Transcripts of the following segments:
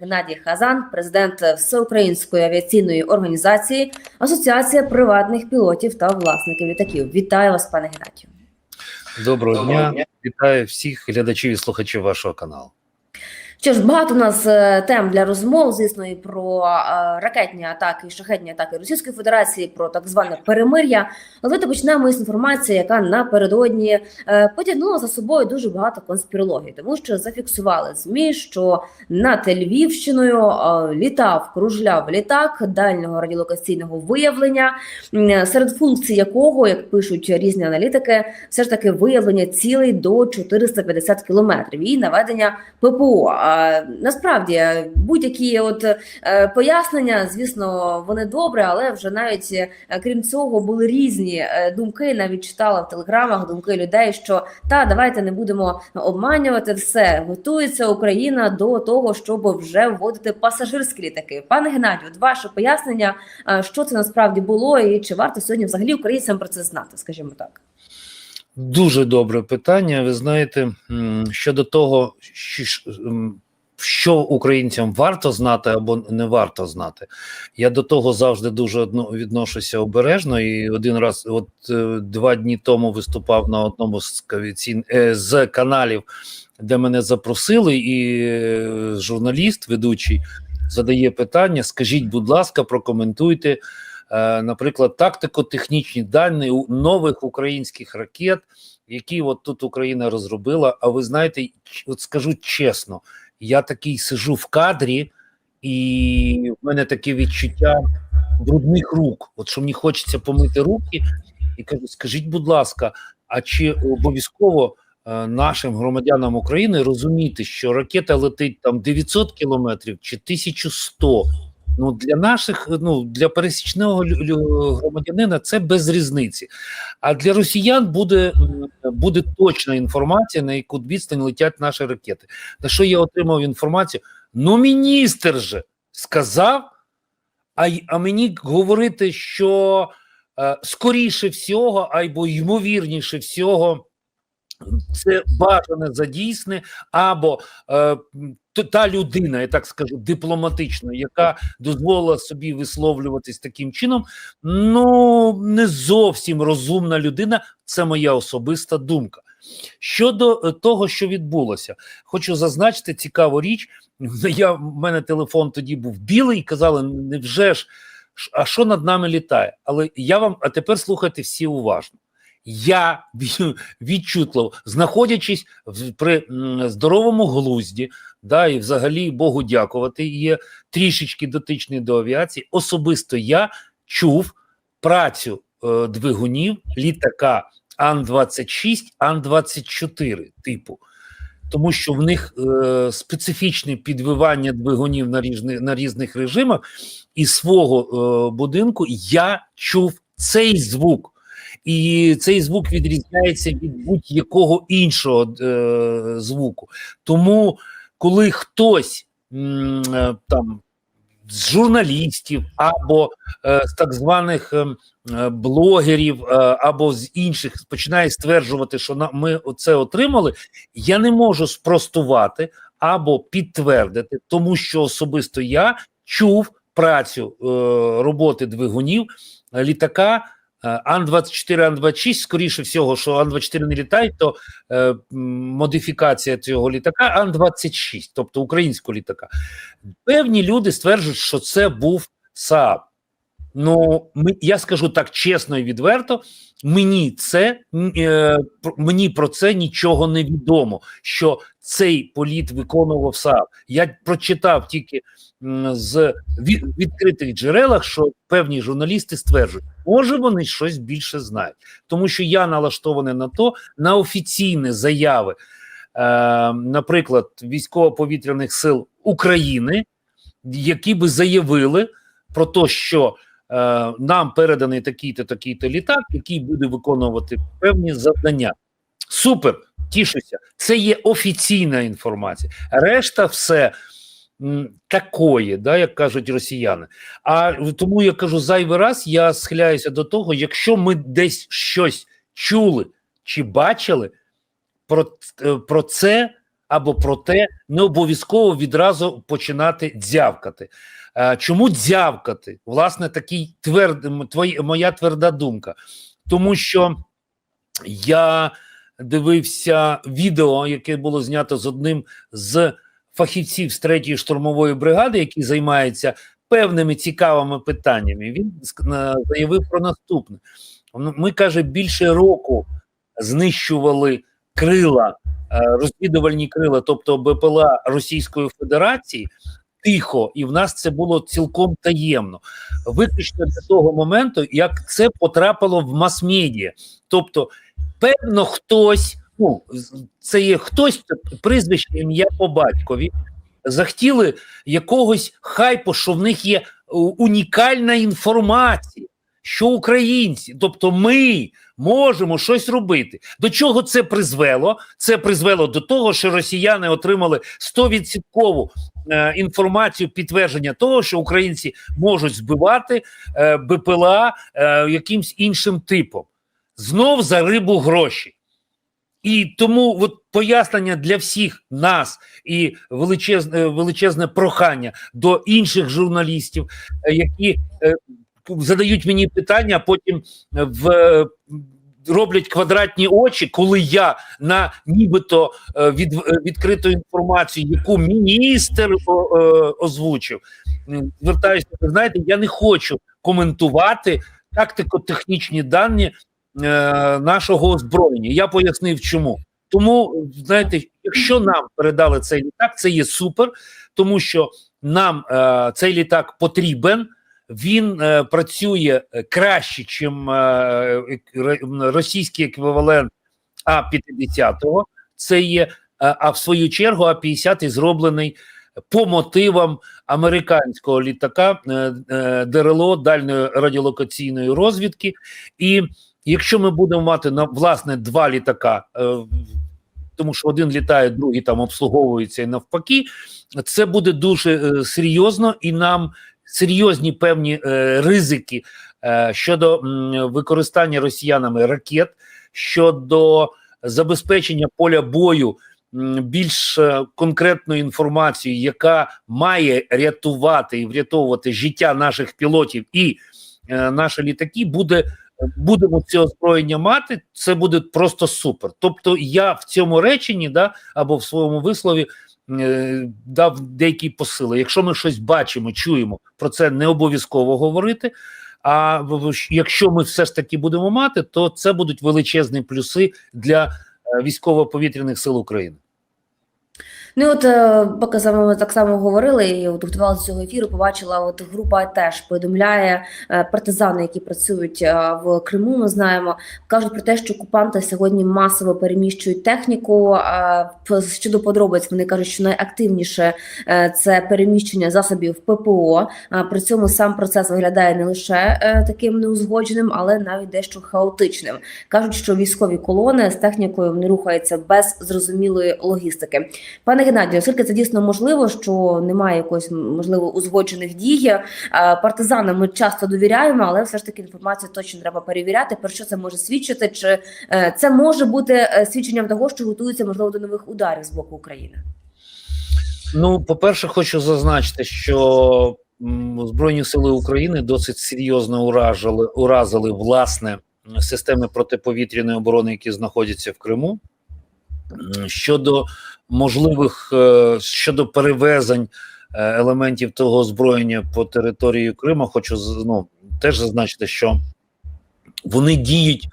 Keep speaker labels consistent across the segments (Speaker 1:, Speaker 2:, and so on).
Speaker 1: Геннадій Хазан, президент Всеукраїнської авіаційної організації, Асоціація приватних пілотів та власників літаків. Вітаю вас, пане Геннадію.
Speaker 2: Доброго дня, вітаю всіх глядачів і слухачів вашого каналу.
Speaker 1: Що ж, багато у нас е, тем для розмов, звісно, і про е, ракетні атаки, і шахетні атаки Російської Федерації, про так зване перемир'я. Але давайте почнемо із інформації, яка напередодні е, потягнула за собою дуже багато конспірології, тому що зафіксували змі, що над Львівщиною літав, кружляв літак дальнього радіолокаційного виявлення, серед функцій якого, як пишуть різні аналітики, все ж таки виявлення цілей до 450 кілометрів і наведення ППО. Насправді будь-які от е, пояснення, звісно, вони добре, але вже навіть е, крім цього були різні е, думки. Навіть читала в телеграмах думки людей, що та давайте не будемо обманювати все. Готується Україна до того, щоб вже вводити пасажирські літаки. Пане Геннадію, ваше пояснення, що це насправді було, і чи варто сьогодні взагалі українцям про це знати, скажімо так.
Speaker 2: Дуже добре питання. Ви знаєте, щодо того, що, українцям варто знати або не варто знати. Я до того завжди дуже відношуся обережно. І один раз, от е, два дні тому, виступав на одному з, е, з каналів, де мене запросили, і е, журналіст, ведучий, задає питання: скажіть, будь ласка, прокоментуйте. Е, Наприклад, тактико-технічні дані нових українських ракет, які от тут Україна розробила. А ви знаєте, от скажу чесно, я такий сижу в кадрі, і в мене таке відчуття брудних рук. От що мені хочеться помити руки, і кажу: скажіть, будь ласка, а чи обов'язково е, нашим громадянам України розуміти, що ракета летить там 900 кілометрів чи 1100? Ну для наших, ну для пересічного громадянина це без різниці. А для росіян буде, буде точна інформація, на яку відстань летять наші ракети. На що я отримав інформацію? Ну, міністр же сказав, а, а мені говорити, що е, скоріше всього, або ймовірніше всього, це бажане за дійсне, або е, та людина, я так скажу, дипломатично, яка дозволила собі висловлюватись таким чином, ну не зовсім розумна людина. Це моя особиста думка. Щодо е, того, що відбулося, хочу зазначити цікаву річ. Я в мене телефон тоді був білий, казали, невже ж, а що над нами літає? Але я вам, а тепер слухайте всі уважно. Я ві- відчутливо, знаходячись в, при здоровому глузді, да, і взагалі Богу дякувати, є трішечки дотичний до авіації. Особисто я чув працю е, двигунів літака Ан-26, Ан-24 типу. Тому що в них е, специфічне підвивання двигунів на різних, на різних режимах, і свого е, будинку я чув цей звук. І цей звук відрізняється від будь-якого іншого е, звуку. Тому, коли хтось м, е, там з журналістів або е, з так званих е, е, блогерів е, або з інших починає стверджувати, що на, ми це отримали, я не можу спростувати або підтвердити, тому що особисто я чув працю е, роботи двигунів літака. Е, Ан-24, Ан-26, скоріше всього, що Ан-24 не літають, то е, модифікація цього літака Ан-26, тобто українського літака. Певні люди стверджують, що це був СААП. Ну, ми, я скажу так чесно і відверто, мені це е, мені про це нічого не відомо, що цей політ виконував СААП. Я прочитав тільки з відкритих джерелах, що певні журналісти стверджують, може вони щось більше знають, тому що я налаштований на то на офіційні заяви, е, наприклад, військово-повітряних сил України, які би заявили про те, що е, нам переданий такий-то такий-то літак, який буде виконувати певні завдання. Супер, тішуся. Це є офіційна інформація. Решта все такої, да, як кажуть росіяни. А тому я кажу зайвий раз, я схиляюся до того, якщо ми десь щось чули чи бачили, про, е, про це або про те, не обов'язково відразу починати дзявкати. Е, Чому дзявкати? Власне, такий тверд, твої, моя тверда думка. Тому що я дивився відео, яке було знято з одним з фахівців з третьої штурмової бригади, який займається певними цікавими питаннями. Він заявив про наступне: Ну, ми каже, більше року знищували крила, е, розвідувальні крила, тобто БПЛА Російської Федерації. Тихо, і в нас це було цілком таємно, виключно до того моменту, як це потрапило в мас-медіа. Тобто, певно, хтось, ну це є хтось, прізвище ім'я по батькові, захотіли якогось хайпу, що в них є унікальна інформація, що українці, тобто ми можемо щось робити. До чого це призвело? Це призвело до того, що росіяни отримали 100% е, інформацію підтвердження того, що українці можуть збивати е, БПЛА е, якимсь іншим типом. Знов за рибу гроші. І тому от пояснення для всіх нас і величезне, величезне прохання до інших журналістів, е, які е, задають мені питання, а потім в. е, Роблять квадратні очі, коли я на нібито е, від, е, відкриту інформацію, яку міністр о, е, озвучив, звертаюся, ви знаєте, я не хочу коментувати тактико-технічні дані е, нашого озброєння. Я пояснив, чому. Тому, знаєте, якщо нам передали цей літак, це є супер, тому що нам е, цей літак потрібен. Він е, працює е, краще, ніж е, російський еквівалент А-50. Це є, е, а в свою чергу А-50 зроблений по мотивам американського літака е, е, ДРЛО дальньої радіолокаційної розвідки. І якщо ми будемо мати на власне два літака, е, тому що один літає, другий там обслуговується і навпаки, це буде дуже е, серйозно і нам серйозні певні е, ризики щодо використання росіянами ракет, щодо забезпечення поля бою більш конкретною інформацією, яка має рятувати і врятовувати життя наших пілотів і наші літаки, буде. Будемо це озброєння мати, це буде просто супер. Тобто, я в цьому реченні, да, або в своєму вислові е, дав деякі посили. Якщо ми щось бачимо, чуємо, про це не обов'язково говорити. А якщо ми все ж таки будемо мати, то це будуть величезні плюси для е, військово-повітряних сил України.
Speaker 1: Ну от е, поки ми так само говорили і от готувалися до цього ефіру, побачила, от група теж повідомляє е, партизани, які працюють е, в Криму. Ми знаємо, кажуть про те, що окупанти сьогодні масово переміщують техніку. Щодо подробиць, вони кажуть, що найактивніше це переміщення засобів ППО. При цьому сам процес виглядає не лише таким неузгодженим, але навіть дещо хаотичним. кажуть, що військові колони з технікою не рухаються без зрозумілої логістики. Пане Геннадію, оскільки це дійсно можливо, що немає якоїсь можливо узгоджених дій. е, Партизанам ми часто довіряємо, але все ж таки інформацію точно треба перевіряти. Про що це може свідчити? Чи е, це може бути е, свідченням того, що готуються можливо до нових ударів з боку України?
Speaker 2: Ну, по-перше, хочу зазначити, що Збройні сили України досить серйозно уражили, уразили власне системи протиповітряної оборони, які знаходяться в Криму. Щодо можливих е, щодо перевезень е, елементів того озброєння по території Криму, хочу ну, теж зазначити, що вони діють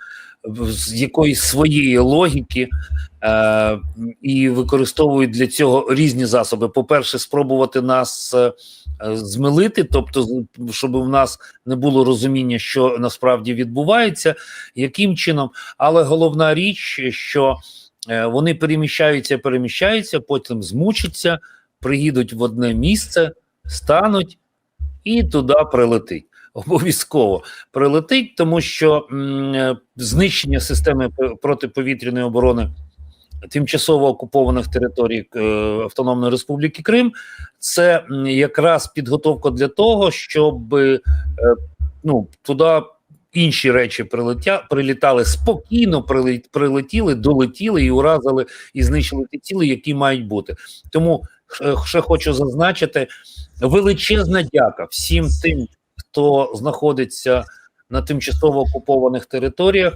Speaker 2: з якоїсь своєї логіки е, і використовують для цього різні засоби. По-перше, спробувати нас е, змилити, тобто, щоб в нас не було розуміння, що насправді відбувається, яким чином. Але головна річ, що вони переміщаються, переміщаються, потім змучаться, приїдуть в одне місце, стануть і туди прилетить. Обов'язково прилетить, тому що м, е, знищення системи протиповітряної оборони тимчасово окупованих територій е, Автономної Республіки Крим це якраз підготовка для того, щоб е, ну туди інші речі прилетя, прилітали спокійно, прилет, прилетіли, долетіли і уразили і знищили ті ціли, які мають бути. Тому е, ще хочу зазначити величезна дяка всім тим, хто знаходиться на тимчасово окупованих територіях,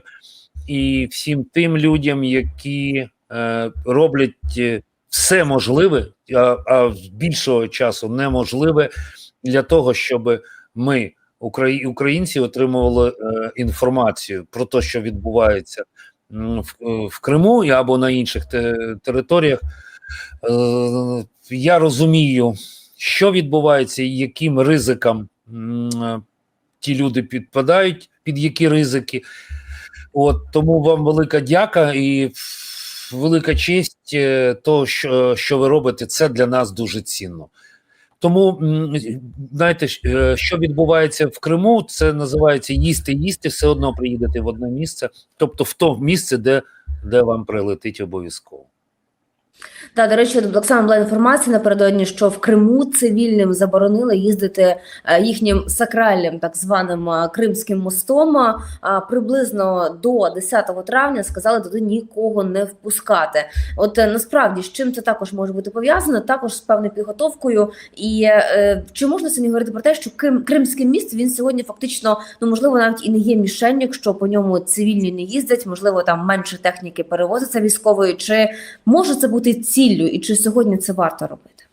Speaker 2: і всім тим людям, які е, роблять е, все можливе, а, а більшого часу неможливе для того, щоб ми, українці, отримували е, інформацію про те, що відбувається в, е, Криму або на інших територіях. Е, я розумію, що відбувається і яким ризикам ті люди підпадають, під які ризики. От тому вам велика дяка і велика честь того, що, що ви робите, це для нас дуже цінно. Тому знаєте, е, що відбувається в Криму, це називається їсти, їсти, все одно приїдете в одне місце, тобто в то місце, де, де вам прилетить обов'язково.
Speaker 1: Та до речі, так само була інформація напередодні, що в Криму цивільним заборонили їздити е, їхнім сакральним так званим е, Кримським мостом. А приблизно до 10 травня сказали туди нікого не впускати. От е, насправді з чим це також може бути пов'язано, також з певною підготовкою. І чи можна сьогодні говорити про те, що Крим, Кримський міст він сьогодні фактично ну можливо навіть і не є мішенью, якщо по ньому цивільні не їздять, можливо, там менше техніки перевозиться військової, чи може це бути ціллю, і чи сьогодні це варто робити?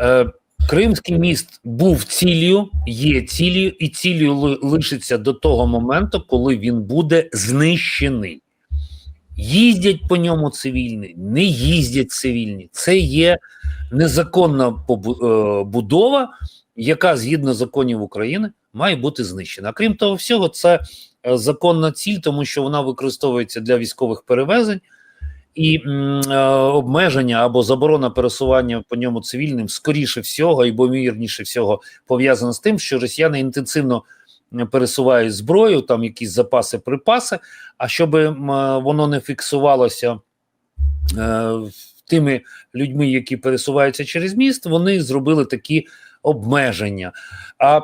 Speaker 2: Е, Кримський міст був ціллю, є ціллю, і ціллю лишиться до того моменту, коли він буде знищений. Їздять по ньому цивільні, не їздять цивільні. Це є незаконна е, будова, яка згідно законів України має бути знищена. Крім того всього, це е, законна ціль, тому що вона використовується для військових перевезень. І м, е, обмеження або заборона пересування по ньому цивільним, скоріше всього, і ймовірніше всього, пов'язано з тим, що росіяни інтенсивно пересувають зброю, там якісь запаси, припаси. А щоб м, е, воно не фіксувалося е, тими людьми, які пересуваються через міст, вони зробили такі обмеження. А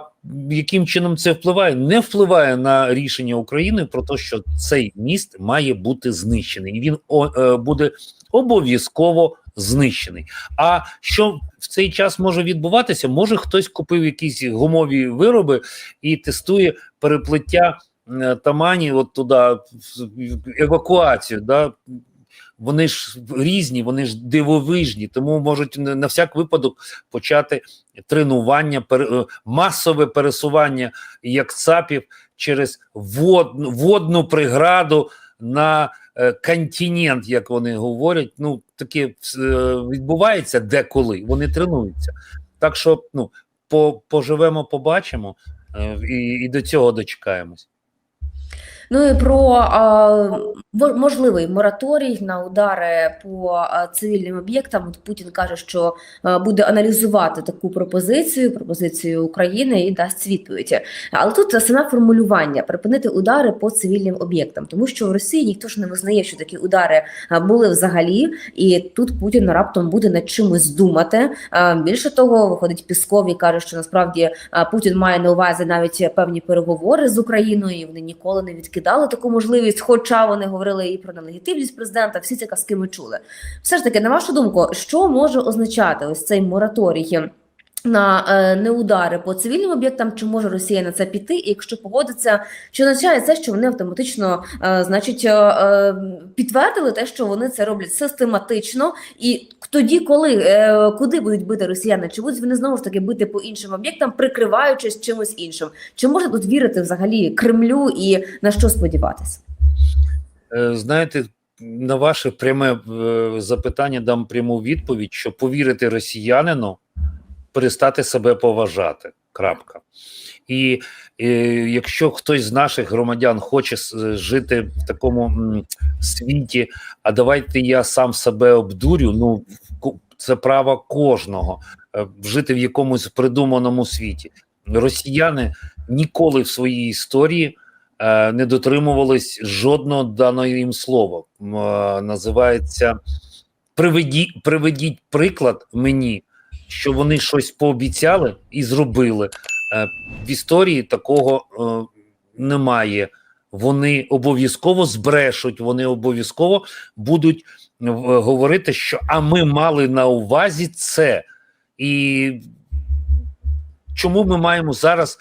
Speaker 2: яким чином це впливає? Не впливає на рішення України про те, що цей міст має бути знищений, і він е, буде обов'язково знищений. А що в цей час може відбуватися? Може хтось купив якісь гумові вироби і тестує переплиття е, тамані, от туди евакуацію. Да? Вони ж різні, вони ж дивовижні, тому можуть на всяк випадок почати тренування, е, масове пересування як цапів через водну, водну приграду на е, континент, як вони говорять. Ну таке е, відбувається деколи. Вони тренуються. Так що ну по, поживемо, побачимо і, і до цього дочекаємось.
Speaker 1: Ну і про можливий мораторій на удари по цивільним об'єктам. Путін каже, що буде аналізувати таку пропозицію, пропозицію України і дасть відповідь. Але тут саме формулювання припинити удари по цивільним об'єктам, тому що в Росії ніхто ж не визнає, що такі удари були взагалі, і тут Путін раптом буде над чимось думати. Більше того, виходить Пісков і каже, що насправді Путін має на увазі навіть певні переговори з Україною. і Вони ніколи не відкидали таку можливість, хоча вони говорили і про нелегітимність президента. Всі ці казки ми чули. Все ж таки, на вашу думку, що може означати ось цей мораторій? На е, неудари по цивільним об'єктам, чи може Росія на це піти? І якщо погодиться, чи означає це, що вони автоматично, е, значить, е, підтвердили те, що вони це роблять систематично, і тоді, коли куди будуть бити росіяни, чи будуть вони знову ж таки бити по іншим об'єктам, прикриваючись чимось іншим? Чи можна тут вірити взагалі Кремлю і на що сподіватися?
Speaker 2: Знаєте, на ваше пряме запитання дам пряму відповідь, що повірити росіянину, перестати себе поважати. Крапка. І е, якщо хтось з наших громадян хоче жити в такому світі, а давайте я сам себе обдурю, ну це право кожного е, жити в якомусь придуманому світі. Росіяни ніколи в своїй історії е, не дотримувались жодного даного їм слова. Е, Називається приведіть, приведіть приклад мені, що вони щось пообіцяли і зробили. Е, В історії такого е, немає. Вони обов'язково збрешуть, вони обов'язково будуть е, говорити, що а ми мали на увазі це. І чому ми маємо зараз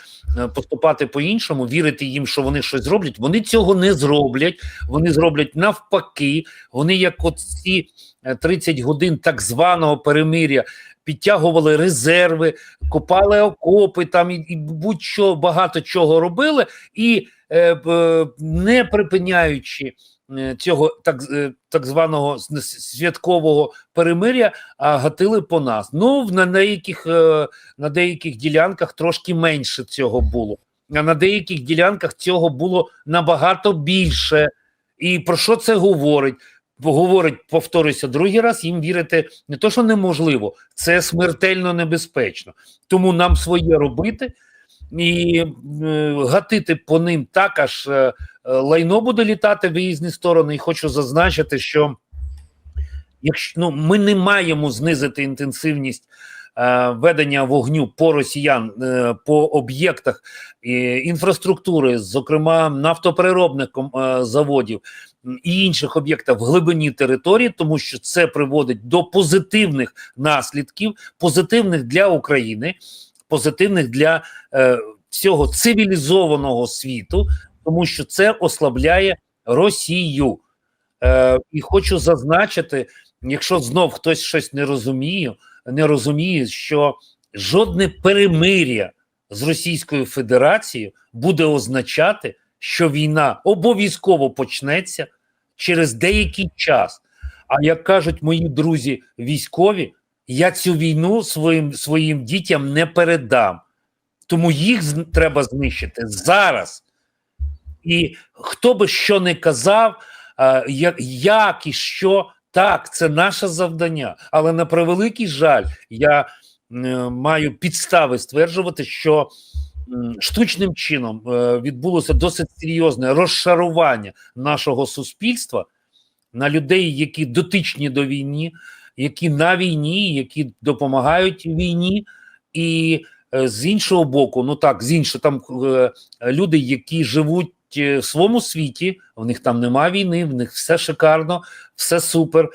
Speaker 2: поступати по-іншому, вірити їм, що вони щось зроблять? Вони цього не зроблять. Вони зроблять навпаки. Вони, як от ці е, 30 годин так званого перемиря, підтягували резерви, копали окопи там і, і будь-що багато чого робили, і е, б, не припиняючи е, цього так, е, так званого святкового перемиря, а гатили по нас. Ну на деяких е, на деяких ділянках трошки менше цього було. А на деяких ділянках цього було набагато більше. І про що це говорить? Говорить, повторюся, другий раз їм вірити не то, що неможливо, це смертельно небезпечно. Тому нам своє робити і е, гатити по ним так, аж е, е, лайно буде літати в різні сторони. І хочу зазначити, що якщо ну, ми не маємо знизити інтенсивність е, ведення вогню по росіян е, по об'єктах інфраструктури, зокрема нафтопереробних заводів і інших об'єктів в глибині території, тому що це приводить до позитивних наслідків, позитивних для України, позитивних для е, всього цивілізованого світу, тому що це ослабляє Росію. Е, і хочу зазначити, якщо знов хтось щось не розуміє, не розуміє, що жодне перемир'я з Російською Федерацією буде означати, що війна обов'язково почнеться через деякий час. А як кажуть мої друзі військові, я цю війну своїм своїм дітям не передам. Тому їх треба знищити зараз. І хто би що не казав, як, як і що, так, це наше завдання. Але на превеликий жаль, я е, маю підстави стверджувати, що штучним чином е, відбулося досить серйозне розшарування нашого суспільства на людей, які дотичні до війни, які на війні, які допомагають війні, і е, з іншого боку, ну так, з іншого там е, люди, які живуть в своєму світі, в них там нема війни, в них все шикарно, все супер.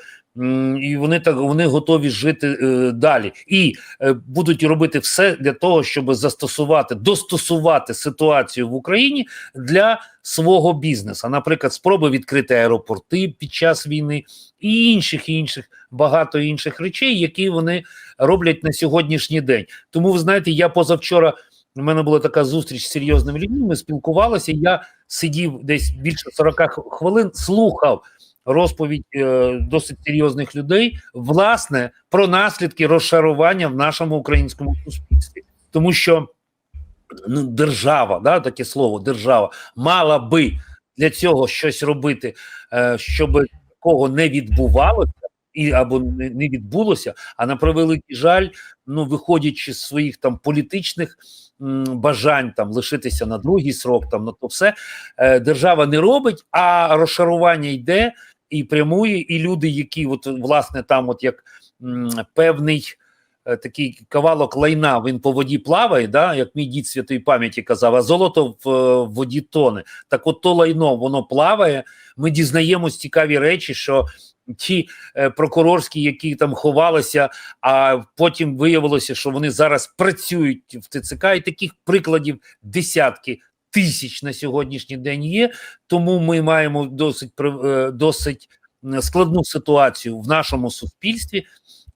Speaker 2: І вони так вони готові жити е, далі і е, будуть робити все для того, щоб застосувати, достосувати ситуацію в Україні для свого бізнесу. Наприклад, спроби відкрити аеропорти під час війни і інших і інших багато інших речей, які вони роблять на сьогоднішній день. Тому ви знаєте, я позавчора у мене була така зустріч з серйозними людьми. Ми спілкувалися. Я сидів десь більше 40 хвилин, слухав розповідь е, досить серйозних людей, власне, про наслідки розшарування в нашому українському суспільстві, тому що ну, держава, да, таке слово, держава мала би для цього щось робити, е, щоб такого не відбувалося. І або не відбулося, а на превеликий жаль, ну виходячи з своїх там політичних м, бажань там лишитися на другий срок, там на то все е, держава не робить, а розшарування йде і прямує, і люди, які от власне там, от як м, певний е, такий кавалок лайна, він по воді плаває, да, як мій дід святої пам'яті казав, а золото в, е, в воді тоне. Так, от то лайно воно плаває. Ми дізнаємось цікаві речі, що ті е, прокурорські, які там ховалися, а потім виявилося, що вони зараз працюють в ТЦК, і таких прикладів десятки тисяч на сьогоднішній день є. Тому ми маємо досить е, досить складну ситуацію в нашому суспільстві,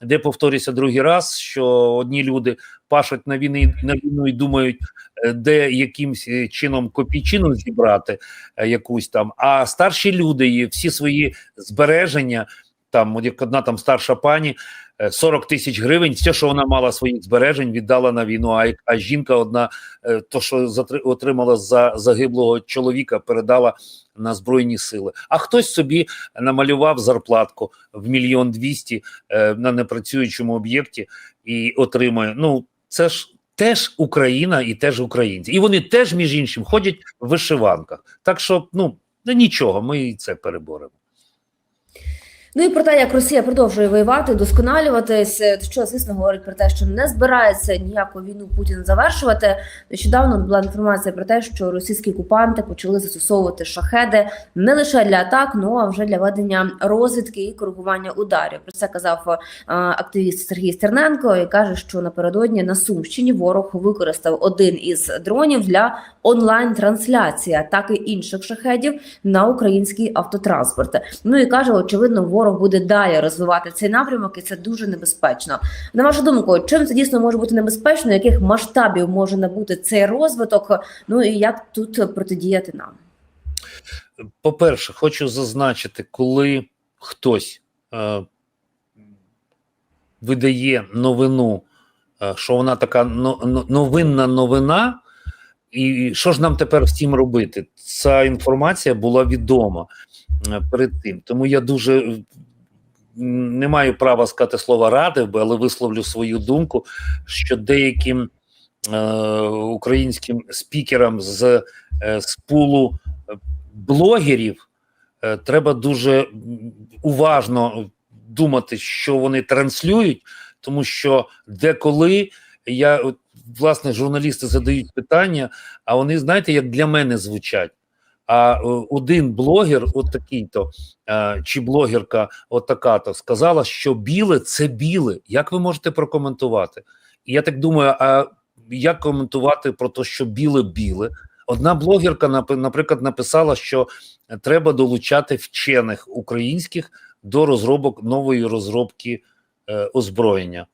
Speaker 2: де повторюся другий раз, що одні люди пашуть на війни на війну і думають, е, де якимсь е, чином копійчину зібрати якусь там. А старші люди всі свої збереження, там одна там старша пані. е, 40 тисяч гривень, все, що вона мала своїх збережень, віддала на війну. А, а жінка одна, е, то що отримала за загиблого чоловіка, передала на збройні сили. А хтось собі намалював зарплатку в мільйон двісті е, на непрацюючому об'єкті і отримує. Ну це ж теж Україна і теж українці, і вони теж між іншим ходять в вишиванках. Так що, ну, нічого, ми і це переборемо.
Speaker 1: Ну і про те, як Росія продовжує воювати, досконалюватись, що звісно говорить про те, що не збирається ніяку війну Путін завершувати. Нещодавно була інформація про те, що російські окупанти почали застосовувати шахеди не лише для атак, ну а вже для ведення розвідки і коригування ударів. Про це казав е, активіст Сергій Стерненко і каже, що напередодні на Сумщині ворог використав один із дронів для онлайн-трансляції атаки інших шахедів на український автотранспорт. Ну і каже, очевидно, ворог буде далі розвивати цей напрямок, і це дуже небезпечно. На вашу думку, чим це дійсно може бути небезпечно? Яких масштабів може набути цей розвиток? Ну і як тут протидіяти нам?
Speaker 2: По-перше, хочу зазначити, коли хтось е, видає новину, е, що вона така но- но- новинна новина, і що ж нам тепер цим робити? Ця інформація була відома перед тим. Тому я дуже не маю права сказати слова радив але висловлю свою думку, що деяким е, українським спікерам з, е, з пулу е, блогерів е, треба дуже уважно думати, що вони транслюють, тому що деколи я власне журналісти задають питання, а вони знаєте, як для мене звучать. А е, один блогер, от такий-то, е, чи блогерка, от така-то, сказала, що біле це біле. Як ви можете прокоментувати? І я так думаю, а як коментувати про те, що біле біле? Одна блогерка, наприклад, написала, що треба долучати вчених українських до розробок нової розробки е, озброєння.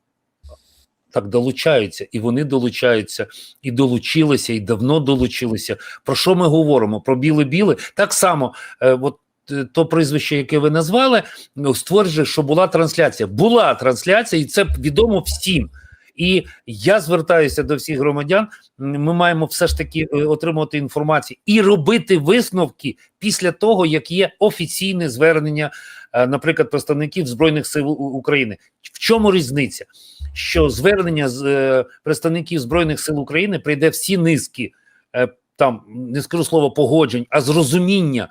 Speaker 2: Так долучаються, і вони долучаються, і долучилися, і давно долучилися. Про що ми говоримо? Про біле-біле. Так само, е, от е, то прізвище, яке ви назвали, ну, стверджує, що була трансляція. Була трансляція, і це відомо всім. І я звертаюся до всіх громадян. Ми маємо все ж таки е, отримувати інформацію і робити висновки після того, як є офіційне звернення, е, наприклад, представників збройних сил України. В чому різниця? Що звернення з е, представників збройних сил України прийде всі низки, е, там не скажу слово погоджень, а зрозуміння.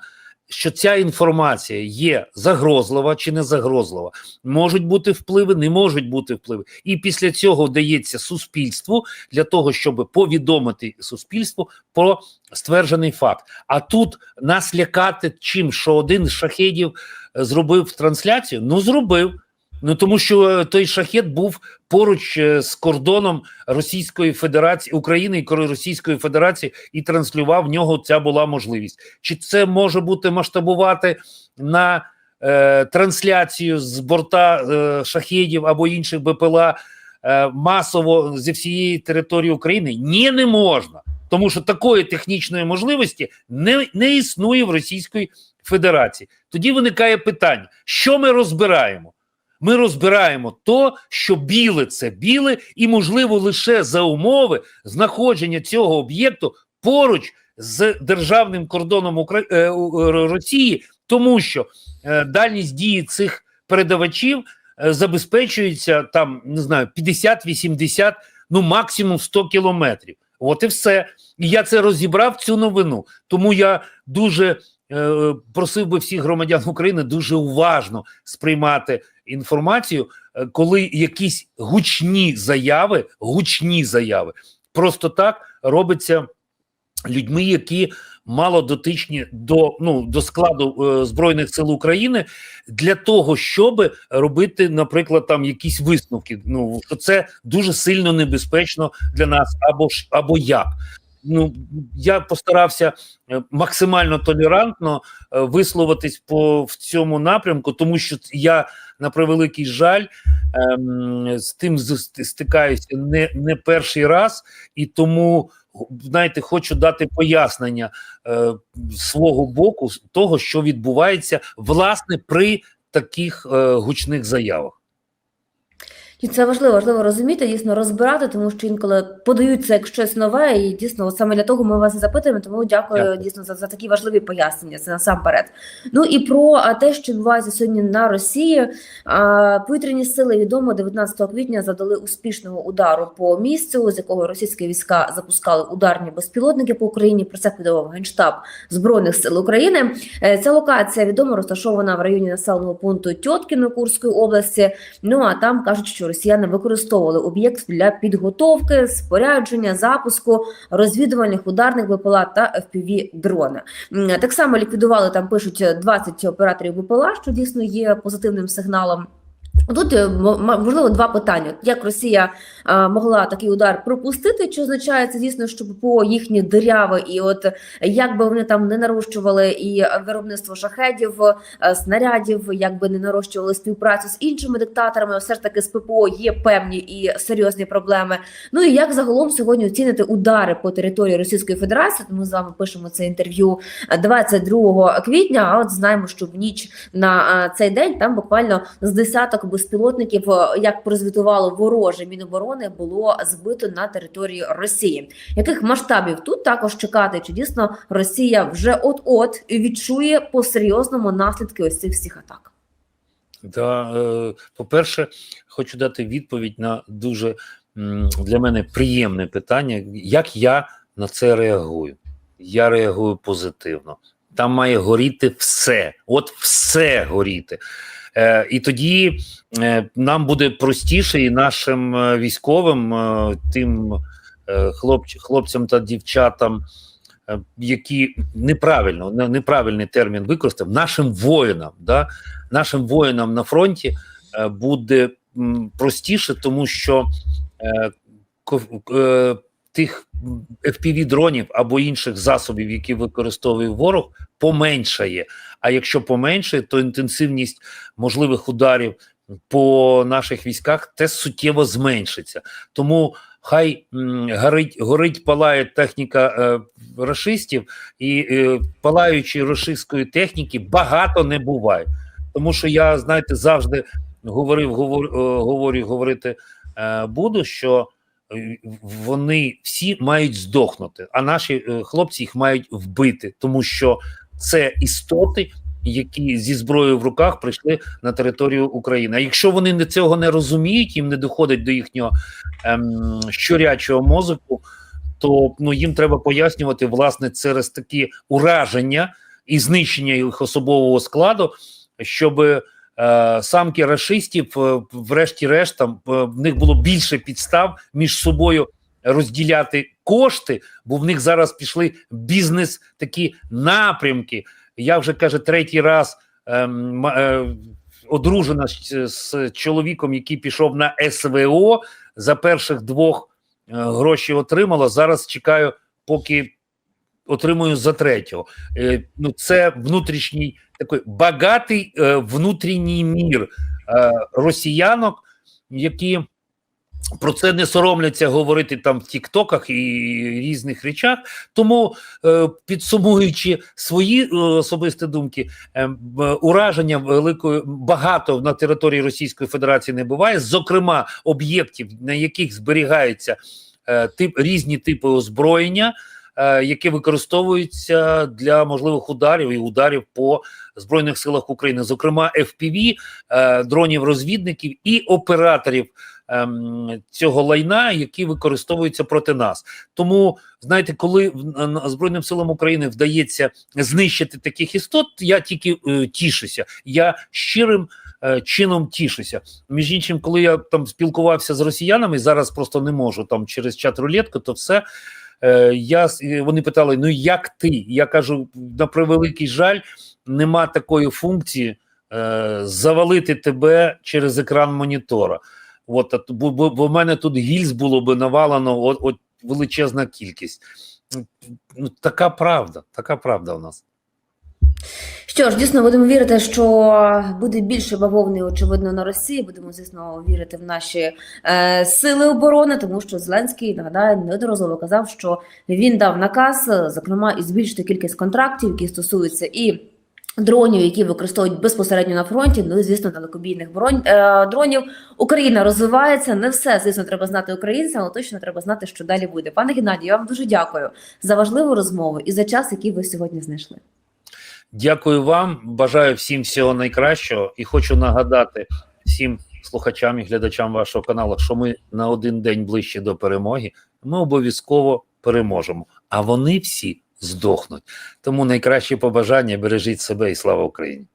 Speaker 2: Що ця інформація є загрозлива чи не загрозлива, можуть бути впливи, не можуть бути впливи, і після цього дається суспільству для того, щоб повідомити суспільству про стверджений факт. А тут нас лякати чим, що один з шахедів е, зробив трансляцію? Ну зробив. Ну тому що е, той шахет був поруч е, з кордоном Російської Федерації України і Російської Федерації і транслював в нього. Ця була можливість. Чи це може бути масштабувати на е, трансляцію з борта е, шахедів або інших БПЛА е, масово зі всієї території України? Ні, не можна, тому що такої технічної можливості не, не існує в Російської Федерації. Тоді виникає питання: що ми розбираємо? Ми розбираємо то, що біле це біле, і можливо лише за умови знаходження цього об'єкту поруч з державним кордоном Укра... е, е, Росії, тому що е, дальність дії цих передавачів забезпечується там не знаю 50-80, ну максимум 100 кілометрів. От і все. І я це розібрав цю новину. Тому я дуже е, просив би всіх громадян України дуже уважно сприймати інформацію, е, коли якісь гучні заяви, гучні заяви просто так робиться людьми, які мало дотичні до ну до складу е, збройних сил України для того, щоб робити, наприклад, там якісь висновки. Ну це дуже сильно небезпечно для нас, або ж або як. Ну я постарався е, максимально толерантно е, висловитись по в цьому напрямку, тому що я на превеликий жаль ем, з тим стикаюся не, не перший раз, і тому знаєте, хочу дати пояснення е, свого боку того, що відбувається власне при таких е, гучних заявах.
Speaker 1: І це важливо, важливо розуміти, дійсно розбирати, тому що інколи подають це як щось нове, і дійсно саме для того ми вас і запитуємо. Тому дякую,
Speaker 2: Дякую.
Speaker 1: дійсно за, за такі важливі пояснення. Це насамперед. Ну і про те, що відбувається сьогодні на Росії. А, Повітряні сили відомо 19 квітня завдали успішного удару по місцю, з якого російські війська запускали ударні безпілотники по Україні. Про це повідомив генштаб збройних сил України. Е, Ця локація відомо розташована в районі населеного пункту Тьоткіно Курської області. Ну а там кажуть, що росіяни використовували об'єкт для підготовки, спорядження, запуску розвідувальних ударних БПЛА та fpv дрони. Так само ліквідували там, пишуть 20 операторів БПЛА, що дійсно є позитивним сигналом. Тут е, можливо два питання: як Росія е, могла такий удар пропустити? Чи означає це дійсно, що ППО їхні диряви, і от як би вони там не нарощували і виробництво шахедів, е, снарядів, як би не нарощували співпрацю з іншими диктаторами, все ж таки з ППО є певні і серйозні проблеми. Ну і як загалом сьогодні оцінити удари по території Російської Федерації? Тому з вами пишемо це інтерв'ю е, 22 квітня. А от знаємо, що в ніч на цей день там буквально з десяток безпілотників, е, як прозвітувало вороже Міноборони, було збито на території Росії. Яких масштабів тут також чекати? Чи дійсно Росія вже от-от відчує по серйозному наслідки ось цих всіх атак?
Speaker 2: Да, е, по-перше, хочу дати відповідь на дуже для мене приємне питання. Як я на це реагую? Я реагую позитивно. Там має горіти все, от все горіти. Е, і тоді е, нам буде простіше, і нашим е, військовим, тим е, хлопцям та дівчатам, які неправильно, не- неправильний термін використав, нашим воїнам, да, нашим воїнам на фронті буде простіше, тому що е, тих fpv дронів або інших засобів, які використовує ворог, поменшає. А якщо поменшає, то інтенсивність можливих ударів по наших військах те суттєво зменшиться. Тому хай горить, горить, палає техніка е, рашистів, і е, палаючої рашистської техніки багато не буває. Тому що я, знаєте, завжди говорив, говорю, е, говорю, говорити е, буду, що е, вони всі мають здохнути, а наші е, хлопці їх мають вбити, тому що це істоти, які зі зброєю в руках прийшли на територію України. А якщо вони не цього не розуміють, їм не доходить до їхнього ем, щурячого мозку, то ну їм треба пояснювати власне через такі ураження і знищення їх особового складу, щоб е, самки рашистів, е, врешті-решт, там е, в них було більше підстав між собою розділяти кошти, бо в них зараз пішли бізнес такі напрямки. Я вже каже третій раз ем, е, одружена з, з чоловіком, який пішов на СВО. За перших двох е, гроші отримала. Зараз чекаю, поки отримую за третього. Е, ну, це внутрішній такий багатий е, внутрішній мір е, росіянок, які про це не соромляться говорити там в Тіктоках і різних речах. Тому, е, підсумуючи свої е, особисті думки, е, ураження великої багато на території Російської Федерації не буває. Зокрема, об'єктів, на яких зберігаються тип різні типи озброєння. Які використовуються для можливих ударів і ударів по збройних силах України, зокрема FPV, дронів розвідників і операторів ем, цього лайна, які використовуються проти нас. Тому знаєте, коли Збройним силам України вдається знищити таких істот, я тільки е, тішуся. Я щирим е, чином тішуся. Між іншим, коли я там спілкувався з росіянами, зараз просто не можу там через чат рулетку, то все. Е, я вони питали: ну як ти? Я кажу: на превеликий жаль, нема такої функції е, завалити тебе через екран монітора. От, бо, бо, бо в мене тут гільз було би навалено от, от величезна кількість. Ну, така правда, така правда у нас.
Speaker 1: Що ж, дійсно будемо вірити, що буде більше бавовни, очевидно, на Росії. Будемо, звісно, вірити в наші е, сили оборони, тому що Зеленський нагадаю неодноразово казав, що він дав наказ, зокрема, і збільшити кількість контрактів, які стосуються і Дронів, які використовують безпосередньо на фронті, ну звісно, далекобійних бронь е, дронів. Україна розвивається. Не все звісно треба знати українцям, але точно треба знати, що далі буде. Пане Геннадію, я вам дуже дякую за важливу розмову і за час, який ви сьогодні знайшли.
Speaker 2: Дякую вам. Бажаю всім всього найкращого і хочу нагадати всім слухачам і глядачам вашого каналу, що ми на один день ближче до перемоги. Ми обов'язково переможемо. А вони всі здохнуть. Тому найкраще побажання бережіть себе і слава Україні.